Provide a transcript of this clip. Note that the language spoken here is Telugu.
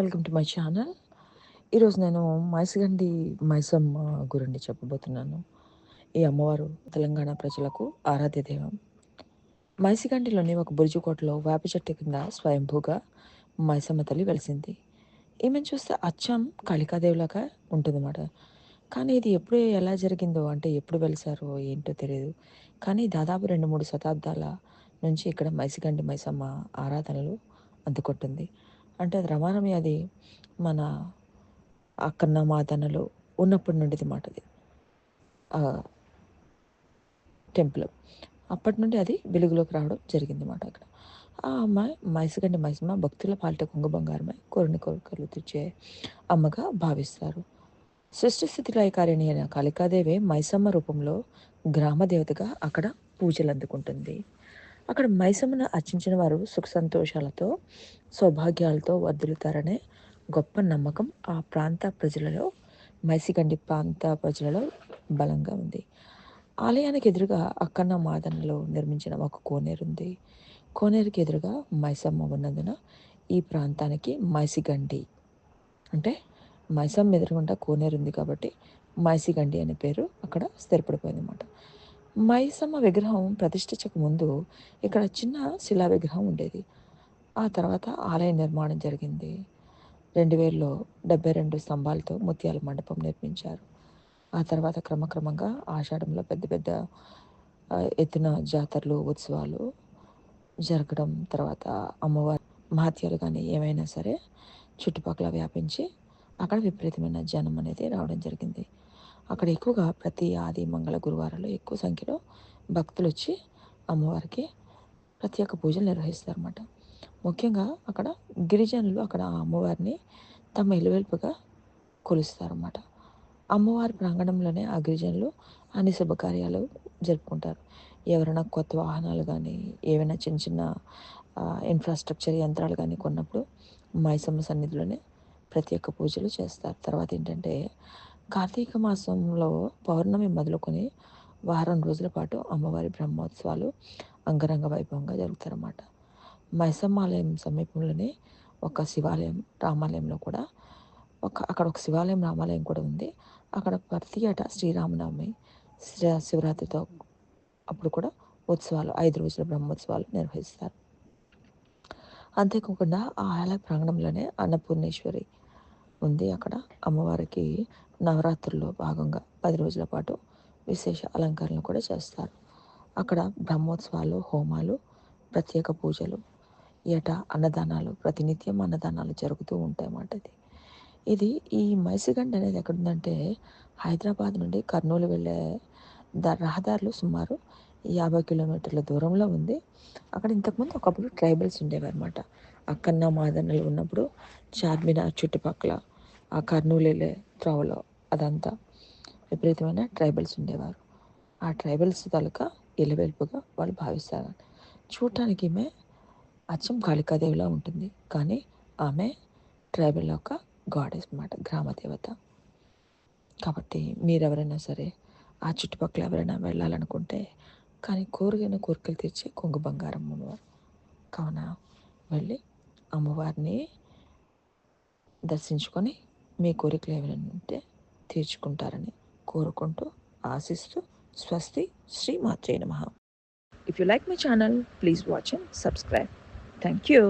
Welcome to my channel. ఈరోజు నేను మైసగండి మైసమ్మ గురండి చెప్పబోతున్నాను. ఈ అమ్మవారు తెలంగాణ ప్రజలకు ఆరాధ్య దైవం. మైసిగండిలోని ఒక బురుజుకోటలో వేప చెట్టు కింద స్వయంభూగా మైసమ్మ తల్లి వెలిసింది. ఈమెను చూస్తే అచ్చం కాళికాదేవిలాగా ఉంటుందన్నమాట. కానీ ఇది ఎప్పుడు ఎలా జరిగిందో అంటే ఎప్పుడు వెలిసారో ఏంటో తెలియదు కానీ దాదాపు రెండు మూడు శతాబ్దాల నుంచి ఇక్కడ మైసిగండి మైసమ్మ ఆరాధనలు అందుకుంటుంది. అంటే అది రవాణమే అది మన అక్కన్న మాతనలు ఉన్నప్పటి నుండిది మాట అది. టెంపుల్. అప్పటి నుండి అది వెలుగులోకి రావడం జరిగింది మాట అక్కడ. ఆ అమ్మాయి మైసగండి మైసమ్మ భక్తుల పాలిట కొంగ బంగారమై కోరిని కోరికలు తెచ్చే అమ్మగా భావిస్తారు. సృష్టి స్థితిలో లయకారిణి అయిన కాళికాదేవి మైసమ్మ రూపంలో గ్రామ దేవతగా అక్కడ పూజలు అందుకుంటుంది అక్కడ మైసమ్మను అర్చించిన వారు సుఖ సంతోషాలతో సౌభాగ్యాలతో వదులుతారనే గొప్ప నమ్మకం ఆ ప్రాంత ప్రజలలో మైసిగండి ప్రాంత ప్రజలలో బలంగా ఉంది. ఆలయానికి ఎదురుగా అక్కన్న మాదనలో నిర్మించిన ఒక కోనేరు ఉంది. కోనేరుకి ఎదురుగా మైసమ్మ ఉన్నందున ఈ ప్రాంతానికి మైసిగండి అంటే మైసమ్మ ఎదురుగుండా కోనేరు ఉంది కాబట్టి మైసిగండి అనే పేరు అక్కడ స్థిరపడిపోయింది అన్నమాట మైసమ్మ విగ్రహం ప్రతిష్ఠించక ముందు ఇక్కడ చిన్న శిలా విగ్రహం ఉండేది. ఆ తర్వాత ఆలయ నిర్మాణం జరిగింది. రెండు వేలలో డెబ్బై రెండు స్తంభాలతో ముత్యాల మండపం నిర్మించారు. ఆ తర్వాత క్రమక్రమంగా ఆషాఢంలో పెద్ద పెద్ద ఎత్తున జాతరలు ఉత్సవాలు జరగడం తర్వాత అమ్మవారి మహత్యాలు కానీ ఏమైనా సరే చుట్టుపక్కల వ్యాపించి అక్కడ విపరీతమైన జనం అనేది రావడం జరిగింది. అక్కడ ఎక్కువగా ప్రతి ఆది మంగళ గురువారాలు ఎక్కువ సంఖ్యలో భక్తులు వచ్చి అమ్మవారికి ప్రత్యేక పూజలు నిర్వహిస్తారన్నమాట. ముఖ్యంగా అక్కడ గిరిజనులు అక్కడ అమ్మవారిని తమ ఇలువెల్పుగా కొలుస్తారన్నమాట. అమ్మవారి ప్రాంగణంలోనే ఆ గిరిజనులు అన్ని శుభకార్యాలు జరుపుకుంటారు. ఎవరైనా కొత్త వాహనాలు కానీ ఏవైనా చిన్న చిన్న ఇన్ఫ్రాస్ట్రక్చర్ యంత్రాలు కానీ కొన్నప్పుడు మైసమ్మ సన్నిధిలోనే ప్రత్యేక పూజలు చేస్తారు. తర్వాత ఏంటంటే కార్తీక మాసంలో పౌర్ణమి మొదలుకొని వారం రోజుల పాటు అమ్మవారి బ్రహ్మోత్సవాలు అంగరంగ వైభవంగా జరుగుతారన్నమాట. మైసమ్మాలయం సమీపంలోనే ఒక శివాలయం రామాలయంలో కూడా ఒక అక్కడ ఒక శివాలయం రామాలయం కూడా ఉంది. అక్కడ ప్రతి ఏటా శ్రీరామనవమి శివరాత్రితో అప్పుడు కూడా ఉత్సవాలు ఐదు రోజుల బ్రహ్మోత్సవాలు నిర్వహిస్తారు. అంతేకాకుండా ఆ ఆలయ ప్రాంగణంలోనే అన్నపూర్ణేశ్వరి ఉంది. అక్కడ అమ్మవారికి నవరాత్రుల్లో భాగంగా పది రోజుల పాటు విశేష అలంకరణలు కూడా చేస్తారు. అక్కడ బ్రహ్మోత్సవాలు హోమాలు ప్రత్యేక పూజలు ఏటా అన్నదానాలు ప్రతినిత్యం అన్నదానాలు జరుగుతూ ఉంటాయన్నమాట ఇది ఇది ఈ మైసిగండ్ అనేది ఎక్కడుందంటే హైదరాబాద్ నుండి కర్నూలు వెళ్ళే ద రహదారులు సుమారు యాభై కిలోమీటర్ల దూరంలో ఉంది. అక్కడ ఇంతకుముందు ఒకప్పుడు ట్రైబల్స్ ఉండేవన్నమాట అక్కన్న మాదన్నలు ఉన్నప్పుడు చార్మినార్ చుట్టుపక్కల ఆ కర్నూలు వెళ్ళే త్రోవలో అదంతా విపరీతమైన ట్రైబల్స్ ఉండేవారు. ఆ ట్రైబల్స్ తాలూకా ఇలవెల్పుగా వాళ్ళు భావిస్తారు. చూడటానికి ఈమె అచ్చం కాళికాదేవిలా ఉంటుంది. కానీ ఆమె ట్రైబల్ యొక్క గాడెస్ అన్నమాట గ్రామ దేవత కాబట్టి మీరు ఎవరైనా సరే ఆ చుట్టుపక్కల ఎవరైనా వెళ్ళాలనుకుంటే కానీ కోరికైన కోరికలు తీర్చే కొంగు బంగారం అమ్మవారు కావున వెళ్ళి అమ్మవారిని దర్శించుకొని మీ కోరికలు ఏమైనా ఉంటే తీర్చుకుంటారని కోరుకుంటూ ఆశిస్తూ స్వస్తి శ్రీ మాత్రే నమ. If you like my channel please watch and subscribe thank you